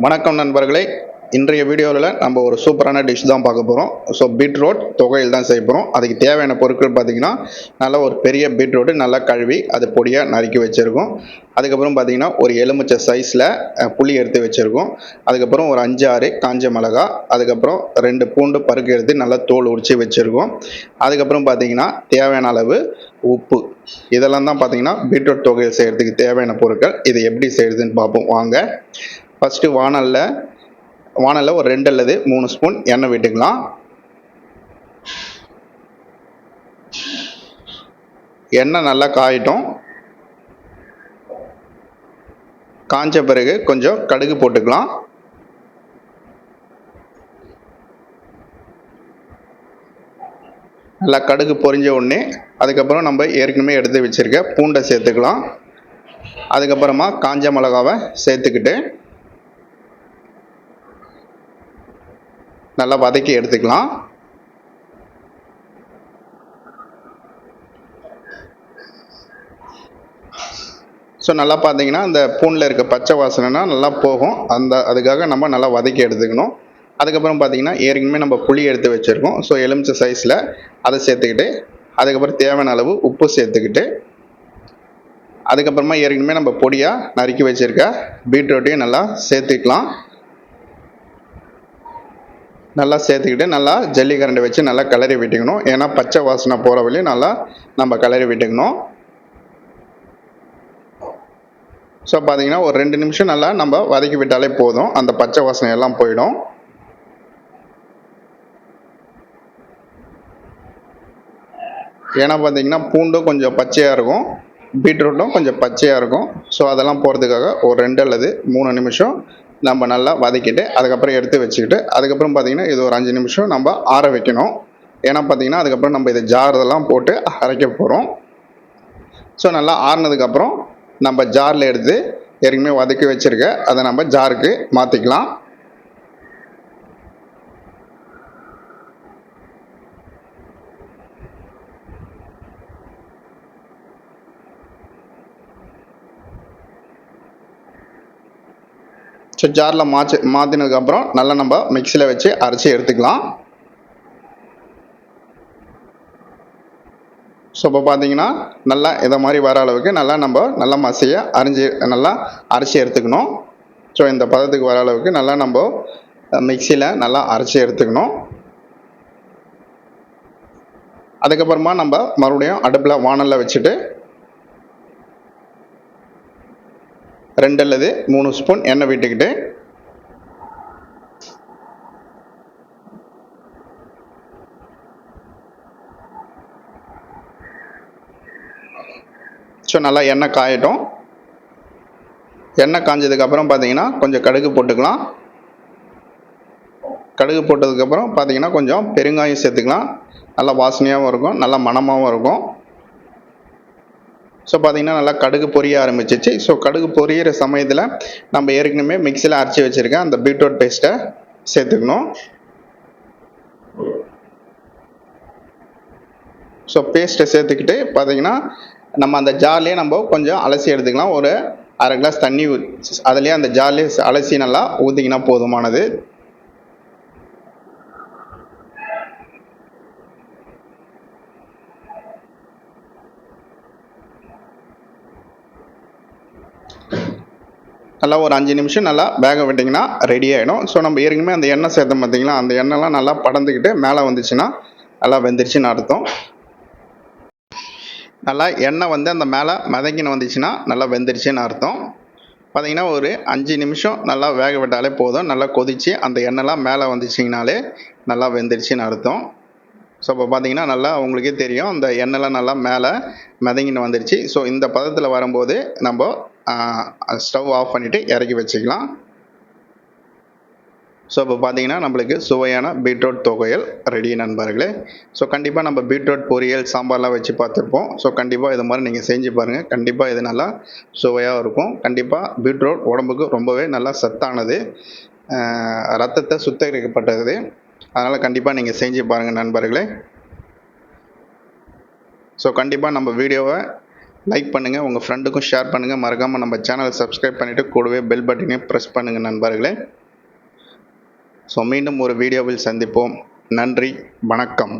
வணக்கம் நண்பர்களே. இன்றைய வீடியோவில் நம்ம ஒரு சூப்பரான டிஷ் தான் பார்க்க போகிறோம் ஸோ பீட்ரூட் தொகையில் தான் செய்ய போகிறோம் அதுக்கு தேவையான பொருட்கள் பார்த்திங்கன்னா நல்லா ஒரு பெரிய பீட்ரூட்டு நல்லா கழுவி அது பொடியாக நறுக்கி வச்சுருக்கோம். அதுக்கப்புறம் பார்த்திங்கன்னா ஒரு எலுமிச்சை சைஸில் புளி எடுத்து வச்சுருக்கோம். அதுக்கப்புறம் ஒரு அஞ்சு ஆறு காஞ்ச மிளகா அதுக்கப்புறம் ரெண்டு பூண்டு பருக்கு எடுத்து நல்லா தோல் உரித்து வச்சுருக்கோம். அதுக்கப்புறம் பார்த்திங்கன்னா தேவையான அளவு உப்பு. இதெல்லாம் தான் பார்த்திங்கன்னா பீட்ரூட் தொகையில் செய்கிறதுக்கு தேவையான பொருட்கள். இது எப்படி செய்கிறதுன்னு பார்ப்போம். வாங்க. ஃபஸ்ட்டு வானலில் வானலில் ஒரு ரெண்டு அல்லது மூணு ஸ்பூன் எண்ணெய் விட்டுக்கலாம். எண்ணெய் நல்லா காயட்டும். காஞ்ச பிறகு கொஞ்சம் கடுகு போட்டுக்கலாம். நல்லா கடுகு பொரிஞ்ச உடனே அதுக்கப்புறம் நம்ம ஏற்கனவே எடுத்து வச்சுருக்க பூண்டை சேர்த்துக்கலாம். அதுக்கப்புறமா காஞ்ச மிளகாவை சேர்த்துக்கிட்டு நல்லா வதக்கி எடுத்துக்கலாம். ஸோ நல்லா பார்த்தீங்கன்னா அந்த பூனில் இருக்க பச்சை வாசனைனா நல்லா போகும். அந்த அதுக்காக நம்ம நல்லா வதக்கி எடுத்துக்கணும். அதுக்கப்புறம் பார்த்தீங்கன்னா ஏற்கனவே நம்ம புளி எடுத்து வச்சுருக்கோம். ஸோ எலுமிச்சை சைஸில் அதை சேர்த்துக்கிட்டு அதுக்கப்புறம் தேவையான அளவு உப்பு சேர்த்துக்கிட்டு அதுக்கப்புறமா ஏற்கனவே நம்ம பொடியாக நறுக்கி வச்சுருக்க பீட்ரூட்டையும் நல்லா சேர்த்துக்கலாம். நல்லா சேர்த்துக்கிட்டு நல்லா ஜல்லிக்கரண்டை வச்சு நல்லா கிளறி விட்டுக்கணும். ஏன்னா பச்சை வாசனை போகிற வழியும் நல்லா நம்ம கிளறி விட்டுக்கணும். ஸோ பார்த்தீங்கன்னா ஒரு ரெண்டு நிமிஷம் நல்லா நம்ம வதக்கி விட்டாலே போதும். அந்த பச்சை வாசனை எல்லாம் போயிடும். ஏன்னா பார்த்தீங்கன்னா பூண்டும் கொஞ்சம் பச்சையாக இருக்கும். பீட்ரூட்டும் கொஞ்சம் பச்சையாக இருக்கும். ஸோ அதெல்லாம் போகிறதுக்காக ஒரு ரெண்டு அல்லது மூணு நிமிஷம் நம்ம நல்லா வதக்கிட்டு அதுக்கப்புறம் எடுத்து வச்சுக்கிட்டு அதுக்கப்புறம் பார்த்தீங்கன்னா இது ஒரு அஞ்சு நிமிஷம் நம்ம ஆற வைக்கணும். ஏன்னா பார்த்தீங்கன்னா அதுக்கப்புறம் நம்ம இதை ஜாரெல்லாம் போட்டு அரைக்க போகிறோம் ஸோ நல்லா ஆறுனதுக்கப்புறம் நம்ம ஜாரில் எடுத்து ஏற்கனவே வதக்கி வச்சுருக்க அதை நம்ம ஜாருக்கு மாற்றிக்கலாம் ஸோ ஜாரில் மாற்றி மாற்றினதுக்கப்புறம் நல்லா நம்ம மிக்சியில் வச்சு அரைச்சி எடுத்துக்கலாம். ஸோ இப்போ பார்த்தீங்கன்னா நல்லா இதை மாதிரி வர அளவுக்கு நல்லா நம்ம நல்லா மசியை அரிஞ்சு நல்லா அரைச்சி எடுத்துக்கணும். ஸோ இந்த பதத்துக்கு வர அளவுக்கு நல்லா நம்ம மிக்சியில் நல்லா அரைச்சி எடுத்துக்கணும். அதுக்கப்புறமா நம்ம மறுபடியும் அடுப்பில் வானலில் வச்சுட்டு ரெண்டு அல்லது மூணு ஸ்பூன் எண்ணெய் விட்டுக்கிட்டு. ஸோ நல்லா எண்ணெய் காயட்டும். எண்ணெய் காஞ்சதுக்கப்புறம் பார்த்தீங்கன்னா கொஞ்சம் கடுகு போட்டுக்கலாம். கடுகு போட்டதுக்கப்புறம் பார்த்தீங்கன்னா கொஞ்சம் பெருங்காயம் சேர்த்துக்கலாம். நல்லா வாசனையாகவும் இருக்கும் நல்லா மணமாகவும் இருக்கும். ஸோ பார்த்தீங்கன்னா நல்லா கடுகு பொரிய ஆரம்பிச்சிச்சு. ஸோ கடுகு பொரியிற சமயத்தில் நம்ம ஏற்கனவே மிக்சியில் அரைச்சி வச்சுருக்கேன் அந்த பீட்ரூட் பேஸ்ட்டை சேர்த்துக்கணும். ஸோ பேஸ்ட்டை சேர்த்துக்கிட்டு பார்த்தீங்கன்னா நம்ம அந்த ஜார்லேயே நம்ம கொஞ்சம் அலசி எடுத்துக்கலாம். ஒரு அரை கிளாஸ் தண்ணி அதுலேயே அந்த ஜார்லேயே அலசி நல்லா ஊற்றிங்கன்னா போதுமானது. நல்லா ஒரு அஞ்சு நிமிஷம் நல்லா வேக விட்டிங்கன்னா ரெடி ஆகிடும் ஸோ நம்ம ஏற்கனவே அந்த எண்ணெய் சேர்த்தோம் பார்த்திங்களா? அந்த எண்ணெய்லாம் நல்லா படந்துக்கிட்டு மேலே வந்துச்சுன்னா நல்லா வெந்துருச்சுன்னு அர்த்தம். நல்லா எண்ணெய் வந்து அந்த மேலே மதங்கின்னு வந்துச்சுன்னா நல்லா வெந்துருச்சுன்னு அர்த்தம். பார்த்திங்கன்னா ஒரு அஞ்சு நிமிஷம் நல்லா வேக விட்டாலே போதும். நல்லா கொதித்து அந்த எண்ணெய்லாம் மேலே வந்துச்சிங்கனாலே நல்லா வெந்துருச்சுன்னு அர்த்தம். ஸோ இப்போ பார்த்தீங்கன்னா நல்லா உங்களுக்கே தெரியும். அந்த எண்ணெய்லாம் நல்லா மேலே மிதங்கின்னு வந்துருச்சு. ஸோ இந்த பதத்தில் வரும்போது நம்ம ஸ்டவ் ஆஃப் பண்ணிவிட்டு இறக்கி வச்சுக்கலாம். ஸோ இப்போ பார்த்தீங்கன்னா நம்மளுக்கு சுவையான பீட்ரூட் தொகையல் ரெடி நண்பர்களே. ஸோ கண்டிப்பாக நம்ம பீட்ரூட் பொரியல் சாம்பார்லாம் வச்சு பார்த்துருப்போம். ஸோ கண்டிப்பாக இது மாதிரி நீங்கள் செஞ்சு பாருங்கள் கண்டிப்பாக இது நல்லா சுவையாக இருக்கும். கண்டிப்பாக பீட்ரூட் உடம்புக்கு ரொம்பவே நல்லா சத்தானது. ரத்தத்தை சுத்தரிக்கப்பட்டது அதனால் கண்டிப்பாக நீங்கள் செஞ்சு பாருங்கள் நண்பர்களே. ஸோ கண்டிப்பாக நம்ம வீடியோவை லைக் பண்ணுங்கள் உங்கள் ஃப்ரெண்டுக்கும் ஷேர் பண்ணுங்கள் மறக்காமல் நம்ம சேனலை சப்ஸ்கிரைப் பண்ணிவிட்டு கூடவே பெல் பட்டனையும் ப்ரெஸ் பண்ணுங்கள் நண்பர்களே. ஸோ மீண்டும் ஒரு வீடியோவில் சந்திப்போம். நன்றி வணக்கம்.